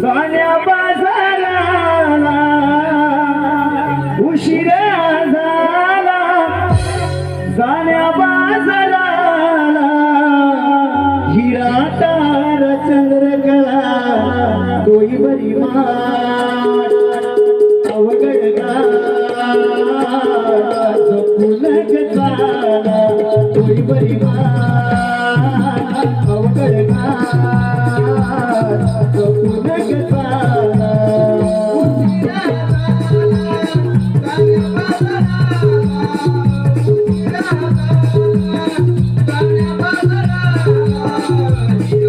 जाण्या बाजाराला उशिरा झाला. जाण्या बाजाराला हिरा तार चंद्रकला तोही बरी मात अवघड फुलक चाला तोही बरी मात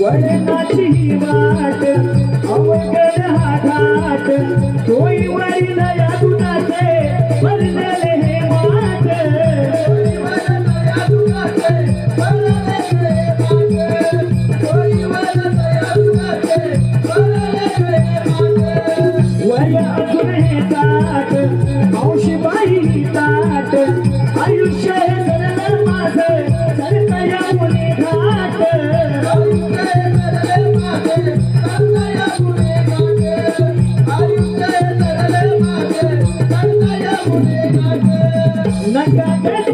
वडनाची वाट अवघड हा घाट तोय वरी नया Like I